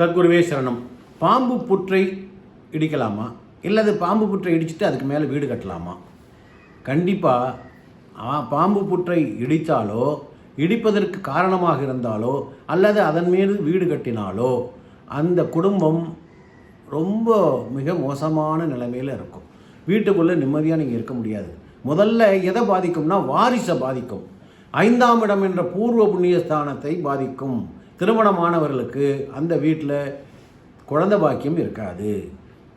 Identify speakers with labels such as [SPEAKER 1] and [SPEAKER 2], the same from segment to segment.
[SPEAKER 1] சத்குருவே சரணம். பாம்பு புற்றை இடிக்கலாமா? இல்லது பாம்பு புற்றை இடிச்சிட்டு அதுக்கு மேலே வீடு கட்டலாமா? கண்டிப்பாக பாம்பு புற்றை இடித்தாலோ இடிப்பதற்கு காரணமாக இருந்தாலோ அல்லது அதன் மீது வீடு கட்டினாலோ அந்த குடும்பம் ரொம்ப மிக மோசமான நிலைமையில் இருக்கும். வீட்டுக்குள்ளே நிம்மதியாக நீங்கள் இருக்க முடியாது. முதல்ல எதை பாதிக்கும்னா வாரிசை பாதிக்கும். ஐந்தாம் இடம் என்ற பூர்வ புண்ணியஸ்தானத்தை பாதிக்கும். திருமணமானவர்களுக்கு அந்த வீட்டில் குழந்தை பாக்கியம் இருக்காது.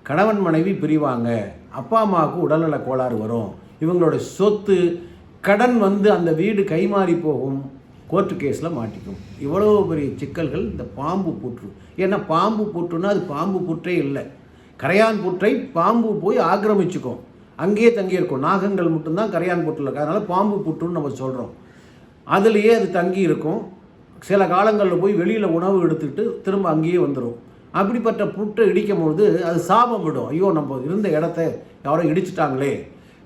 [SPEAKER 1] கணவன் மனைவி பிரிவாங்க. அப்பா அம்மாவுக்கு உடல்நல கோளாறு வரும். இவங்களோட சொத்து கடன் வந்து அந்த வீடு கைமாறி போகும். கோர்ட்டு கேஸில் மாட்டிக்கும். இவ்வளோ பெரிய சிக்கல்கள் இந்த பாம்பு புற்று. ஏன்னா பாம்பு புற்றுன்னா அது பாம்பு புற்றே இல்லை. கரையான் புற்றை பாம்பு போய் ஆக்கிரமிச்சுக்கும். அங்கேயே தங்கியிருக்கும். நாகங்கள் மட்டும்தான் கரையான் புற்றில் இருக்கு. அதனால் பாம்பு புற்றுன்னு நம்ம சொல்கிறோம் அதுலேயே அது தங்கி இருக்கும். சில காலங்களில் போய் வெளியில் உணவு எடுத்துக்கிட்டு திரும்ப அங்கேயே வந்துடும் அப்படிப்பட்ட புட்டை இடிக்கும் பொழுது அது சாபம் விடும். ஐயோ நம்ம இருந்த இடத்த யாரோ இடிச்சிட்டாங்களே.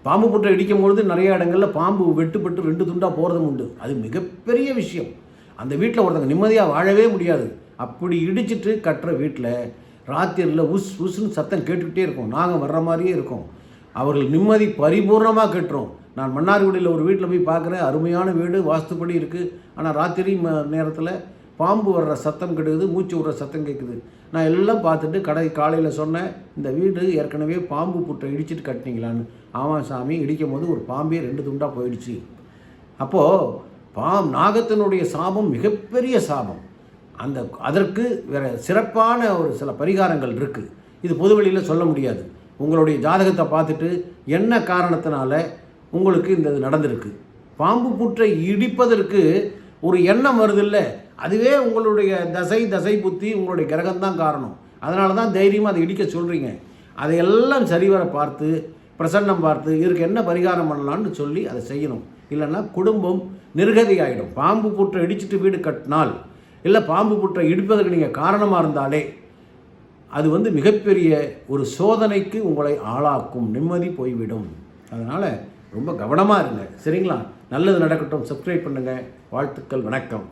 [SPEAKER 1] பாம்பு புற்றை இடிக்கும் பொழுது நிறைய இடங்களில் பாம்பு வெட்டுப்பட்டு ரெண்டு துண்டாக போகிறதும் உண்டு. அது மிகப்பெரிய விஷயம். அந்த வீட்டில் ஒருத்தங்க நிம்மதியாக வாழவே முடியாது. அப்படி இடிச்சிட்டு கட்டுற வீட்டில் ராத்திரியில் உஸ் உஸ்ன்னு சத்தம் கேட்டுக்கிட்டே இருக்கும். நாங்கள் வர்ற மாதிரியே இருக்கும். அவர்கள் நிம்மதி பரிபூர்ணமாக கட்டுறோம். நான் மன்னார்குடியில் ஒரு வீட்டில் போய் பார்க்குறேன் அருமையான வீடு வாஸ்துப்படி இருக்குது ஆனால் ராத்திரி ம நேரத்தில் பாம்பு வர்ற சத்தம் கெடுக்குது மூச்சு விடுற சத்தம் கேட்குது நான் எல்லாம் பார்த்துட்டு கடை காலையில் சொன்னேன் இந்த வீடு ஏற்கனவே பாம்பு புற்றை இடிச்சிட்டு கட்டினீங்களான்னு. ஆமாம் சாமி இடிக்கும் போது ஒரு பாம்பே ரெண்டு துண்டாக போயிடுச்சு. அப்போது பாம் நாகத்தினுடைய சாபம் மிகப்பெரிய சாபம். அந்த அதற்கு வேறு சிறப்பான ஒரு சில பரிகாரங்கள் இருக்குது இது பொதுவெளியில் சொல்ல முடியாது. உங்களுடைய ஜாதகத்தை பார்த்துட்டு என்ன காரணத்தினால உங்களுக்கு இந்த இது நடந்திருக்கு. பாம்பு புற்றை இடிப்பதற்கு ஒரு எண்ணம் வருதில்ல. அதுவே உங்களுடைய தசை தசை புத்தி உங்களுடைய கிரகம்தான் காரணம். அதனால தான் தைரியமாக அதை இடிக்க சொல்கிறீங்க அதையெல்லாம் சரிவர பார்த்து பிரசன்னம் பார்த்து இதற்கு என்ன பரிகாரம் பண்ணலான்னு சொல்லி அதை செய்யணும். இல்லைன்னா குடும்பம் நிர்கதியாயிடும் பாம்பு புற்றை இடிச்சிட்டு வீடு கட்டினால் இல்லை பாம்பு புற்றை இடிப்பதற்கு நீங்கள் காரணமாக இருந்தாலே அது வந்து மிகப்பெரிய ஒரு சோதனைக்கு உங்களை ஆளாக்கும். நிம்மதி போய்விடும். அதனால் ரொம்ப கவனமாக இருங்க. சரிங்களா? நல்லது நடக்கட்டும். சப்ஸ்கிரைப் பண்ணுங்கள் வாழ்த்துக்கள். வணக்கம்.